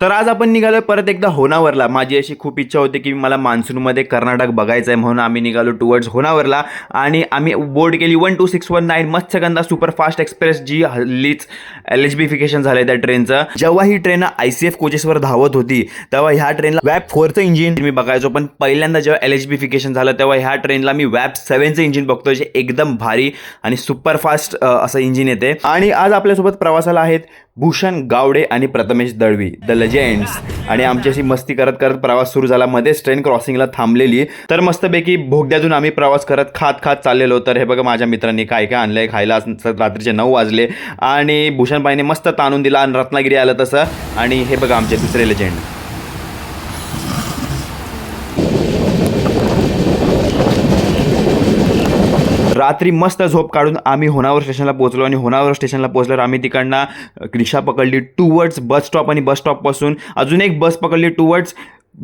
तर आज आपण निघालो परत एकदा होनावरला माझी अशी खूप इच्छा होती की मला मान्सूनमध्ये कर्नाटक बघायचं आहे म्हणून आम्ही निघालो टुवर्ड्स होनावरला आणि आम्ही बोर्ड केली one two six one nine Matsyagandha superfast express जी हल्लीच एल एच बीफिकेशन झालं आहे त्या ट्रेनचं जेव्हा ही ट्रेन आय सी एफ कोचेसवर धावत होती तेव्हा ह्या ट्रेनला वॅप फोरचं इंजिन मी बघायचो. पण पहिल्यांदा जेव्हा एल एच बीफिकेशन झालं तेव्हा ह्या ट्रेनला मी वॅप सेव्हनचं इंजिन बघतो जे एकदम भारी आणि सुपरफास्ट असं इंजिन येते. आणि आज आपल्यासोबत प्रवासाला आहेत भूषण गावडे आणि प्रथमेश दळवी. द लेजेंड्स आणि आमच्याशी अशी मस्ती करत करत प्रवास सुरू झाला. मध्येच ट्रेन क्रॉसिंगला थांबलेली. तर मस्तपैकी भोगद्यातून आम्ही प्रवास करत खात खात चाललेलो. तर हे बघा माझ्या मित्रांनी काय काय आणलंय. खायला रात्रीचे नऊ वाजले. आणि भूषणबाईने मस्त ताणून दिला. आणि रत्नागिरी आलं तसं. आणि हे बघा आमचे दुसरे लेजेंड रात्री मस्त झोप काढून आम्ही होनावर स्टेशनला पोहोचलो आणि होनावर स्टेशनला पोहोचल्यावर आम्ही तिकडनं रिक्षा पकडली टूवर्ड्स बस स्टॉप आणि बस स्टॉपपासून अजून एक बस पकडली टूवर्ड्स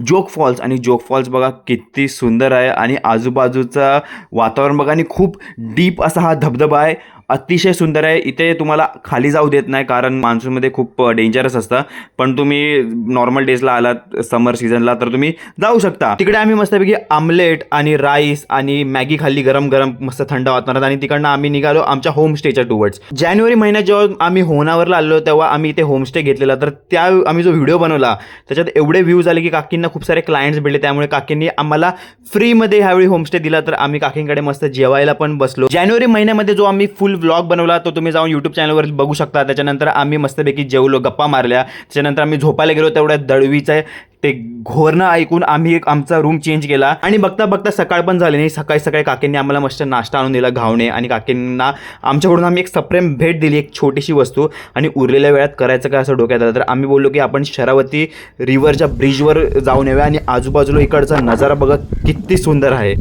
जोग फॉल्स आणि जोग फॉल्स बघा किती सुंदर आहे. आणि आजूबाजूचं वातावरण बघा आणि खूप डीप असा हा धबधबा आहे. अतिशय सुंदर आहे. इथे तुम्हाला खाली जाऊ देत नाही कारण मान्सूनमध्ये खूप डेंजरस असतं. पण तुम्ही नॉर्मल डेजला आलात समर सीझनला तर तुम्ही जाऊ शकता. तिकडे आम्ही मस्तपैकी आमलेट आणि राईस आणि मॅगी खाल्ली गरम गरम मस्त थंड वातावरणात आणि तिकडनं आम्ही निघालो आमच्या होमस्टेच्या टुवर्ड्स जानेवारी महिन्यात जेव्हा आम्ही होनावरला आलो तेव्हा आम्ही इथे होमस्टे घेतलेला. तर त्या आम्ही जो व्हिडिओ बनवला त्याच्यात एवढे व्ह्यूज आले की काकींना खूप सारे क्लायंट्स भेटले. त्यामुळे काकींनी आम्हाला फ्रीमध्ये ह्यावेळी होमस्टे दिला. तर आम्ही काकींकडे मस्त जेवायला पण बसलो. जानेवारी महिन्यामध्ये जो आम्ही फुल फुल व्लॉग बनवला तो तुम्ही जाऊन यूट्यूब चॅनलवर बघू शकता. त्याच्यानंतर आम्ही मस्तपैकी जेवलो गप्पा मारल्या. त्याच्यानंतर आम्ही झोपायला गेलो तेवढ्या दळवीचं ते घोरणं ऐकून आम्ही एक आमचा रूम चेंज केला. आणि बघता बघता सकाळ पण झाली नाही. सकाळी सकाळी काकींनी आम्हाला मस्त नाश्ता आणून दिला घावणे. आणि काकींना आमच्याकडून आम्ही एक सप्रेम भेट दिली एक छोटीशी वस्तू. आणि उरलेल्या वेळात करायचं काय असं डोक्यात आलं तर आम्ही बोललो की आपण शरावती रिव्हरच्या ब्रिजवर जाऊन येऊया. आणि आजूबाजूला इकडचा नजारा बघत किती सुंदर आहे.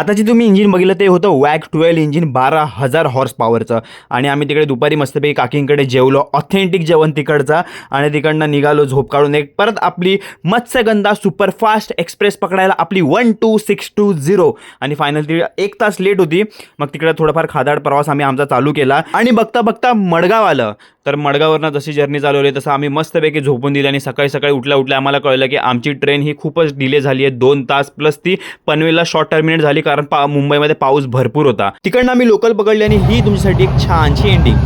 आता जे तुम्ही इंजिन बघितलं ते होतं वॅक ट्वेल्व इंजिन बारा हजार हॉर्स पॉवरचं आणि आम्ही तिकडे दुपारी मस्तपैकी काकींकडे जेवलो ऑथेंटिक जेवण तिकडचं. आणि तिकडनं निघालो झोप काढून एक परत आपली मत्स्यगंधा सुपरफास्ट एक्सप्रेस पकडायला आपली one two six two zero आणि फायनल ती एक तास लेट होती. मग तिकडे थोडाफार खादाड प्रवास आम्ही आमचा चालू केला. आणि बघता बघता मडगाव आलं. तर मडगावरनं जशी जर्नी चालवली तसं आम्ही मस्तपैकी झोपून दिली आणि सकाळी सकाळी उठल्या उठल्या आम्हाला कळलं की आमची ट्रेन ही खूपच डिले झाली आहे दोन तास प्लस ती पनवेलला शॉर्ट टर्मिनेट झाली कारण पा मुंबईमध्ये पाऊस भरपूर होता. तिकडनं आम्ही लोकल पकडली आणि ही तुमच्यासाठी एक छानशी एंडिंग